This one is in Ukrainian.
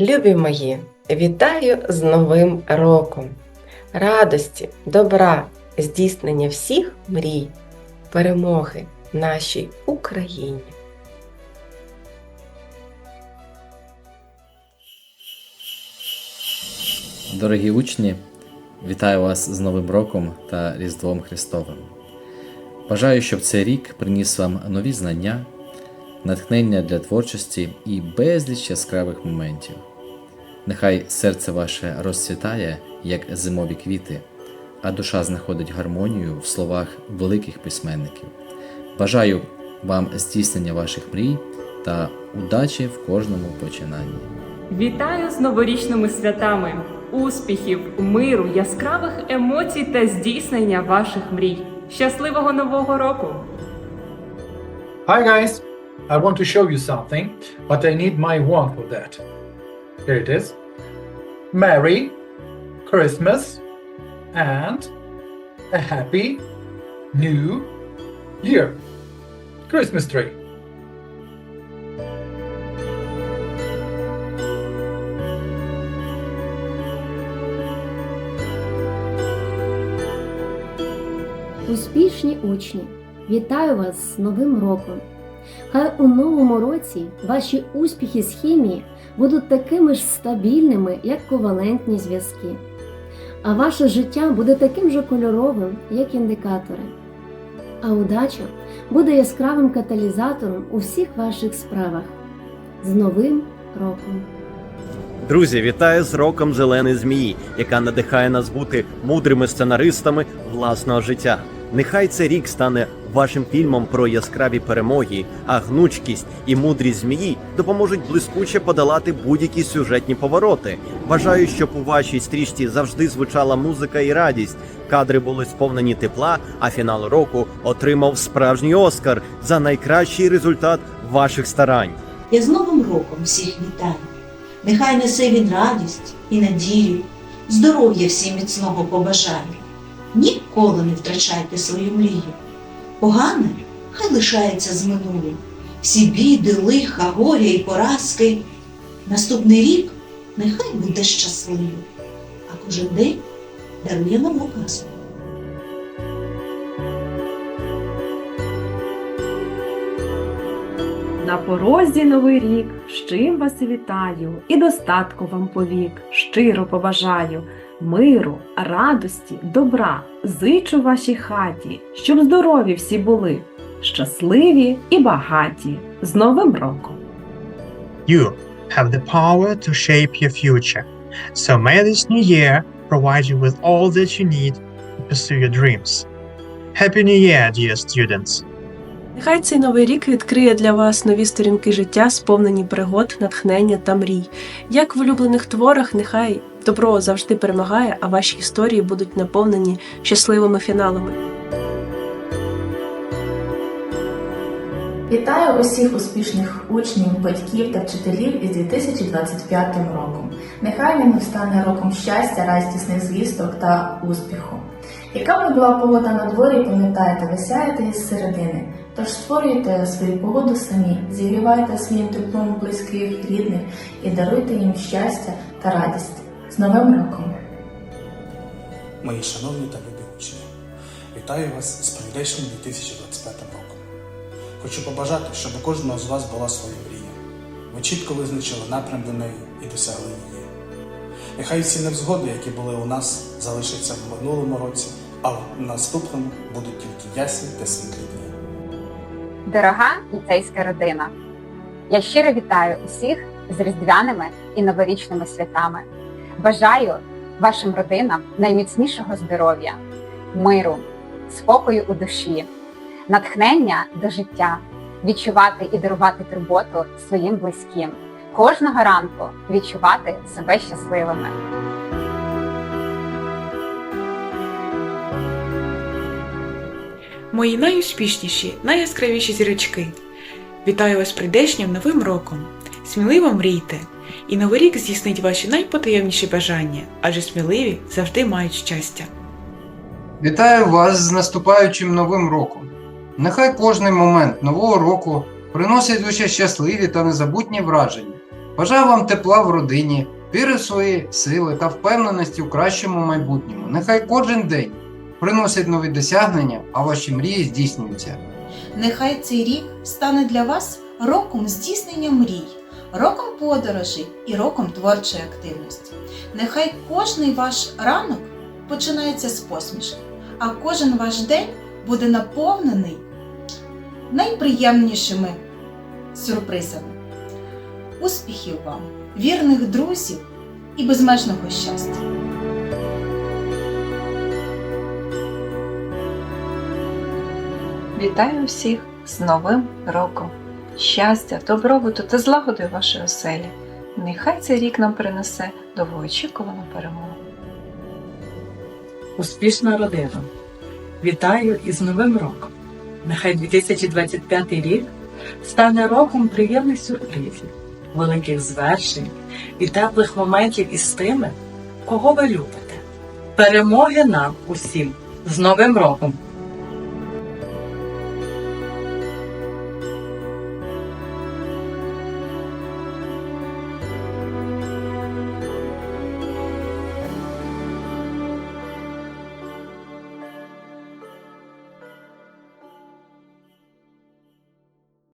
Любі мої, вітаю з Новим роком! Радості, добра, здійснення всіх мрій, перемоги нашій Україні! Дорогі учні, вітаю вас з Новим роком та Різдвом Христовим. Бажаю, щоб цей рік приніс вам нові знання, натхнення для творчості і безліч яскравих моментів. Нехай серце ваше розцвітає, як зимові квіти, а душа знаходить гармонію в словах великих письменників. Бажаю вам здійснення ваших мрій та удачі в кожному починанні. Вітаю з новорічними святами, успіхів, миру, яскравих емоцій та здійснення ваших мрій. Щасливого нового року! Hi guys, I want to show you something, but I need my wand for that. Here it is. Merry Christmas and a happy new year. Christmas tree. Успішні учні, вітаю вас з Новим роком! Хай у новому році ваші успіхи з хімії будуть такими ж стабільними, як ковалентні зв'язки, а ваше життя буде таким же кольоровим, як індикатори. А удача буде яскравим каталізатором у всіх ваших справах. З Новим роком! Друзі, вітаю з роком Зеленої змії, яка надихає нас бути мудрими сценаристами власного життя. Нехай цей рік стане вашим фільмом про яскраві перемоги, а гнучкість і мудрість змії допоможуть блискуче подолати будь-які сюжетні повороти. Бажаю, щоб у вашій стрічці завжди звучала музика і радість. Кадри були сповнені тепла, а фінал року отримав справжній Оскар за найкращий результат ваших старань. Я з Новим роком всіх вітаю. Нехай несе він радість і надію, здоров'я всім міцного побажаю. Ніколи не втрачайте свою мрію. Погане хай лишається з минулим. Всі біди, лиха, горя і поразки. Наступний рік нехай буде щасливим, а кожен день дарує нам казку. На порозі новий рік, з чим вас вітаю, і достатку вам повік, щиро побажаю, миру, радості, добра, зичу вашій хаті, щоб здорові всі були, щасливі і багаті. З Новим роком! You have the power to shape your future. So may this new year provide you with all that you need to pursue your dreams. Happy New Year, dear students! Нехай цей новий рік відкриє для вас нові сторінки життя, сповнені пригод, натхнення та мрій. Як в улюблених творах, нехай добро завжди перемагає, а ваші історії будуть наповнені щасливими фіналами. Вітаю усіх успішних учнів, батьків та вчителів із 2025 роком. Нехай він стане роком щастя, радісних звісток та успіху. Яка б не була погода на дворі, пам'ятайте, ви сяєте із середини. Тож створюйте свою погоду самі, зігрівайте своїм теплом близьких, рідних і даруйте їм щастя та радість. З Новим роком! Мої шановні та любі учні, вітаю вас з прийдешнім 2025 роком. Хочу побажати, щоб у кожного з вас була своя мрія. Ви чітко визначили напрям до неї і досягли її. Нехай всі невзгоди, які були у нас, залишаться в минулому році, а в наступному будуть тільки ясні та світлі. Дорога ліцейська родина, я щиро вітаю усіх з різдвяними і новорічними святами. Бажаю вашим родинам найміцнішого здоров'я, миру, спокою у душі, натхнення до життя, відчувати і дарувати турботу своїм близьким, кожного ранку відчувати себе щасливими. Мої найуспішніші, найяскравіші зірочки. Вітаю вас прийдешнім новим роком. Сміливо мрійте, і новий рік здійснить ваші найпотаємніші бажання, адже сміливі завжди мають щастя. Вітаю вас з наступаючим новим роком. Нехай кожний момент нового року приносить лише щасливі та незабутні враження. Бажаю вам тепла в родині, віри в свої сили та впевненості у кращому майбутньому. Нехай кожен день приносить нові досягнення, а ваші мрії здійснюються. Нехай цей рік стане для вас роком здійснення мрій, роком подорожей і роком творчої активності. Нехай кожний ваш ранок починається з посмішки, а кожен ваш день буде наповнений найприємнішими сюрпризами. Успіхів вам, вірних друзів і безмежного щастя! Вітаю всіх з Новим роком! Щастя, добробуту та злагоди в вашій оселі. Нехай цей рік нам принесе довгоочікувану перемогу. Успішна родина. Вітаю із Новим роком. Нехай 2025 рік стане роком приємних сюрпризів, великих звершень і теплих моментів із тими, кого ви любите. Перемоги нам усім з Новим роком!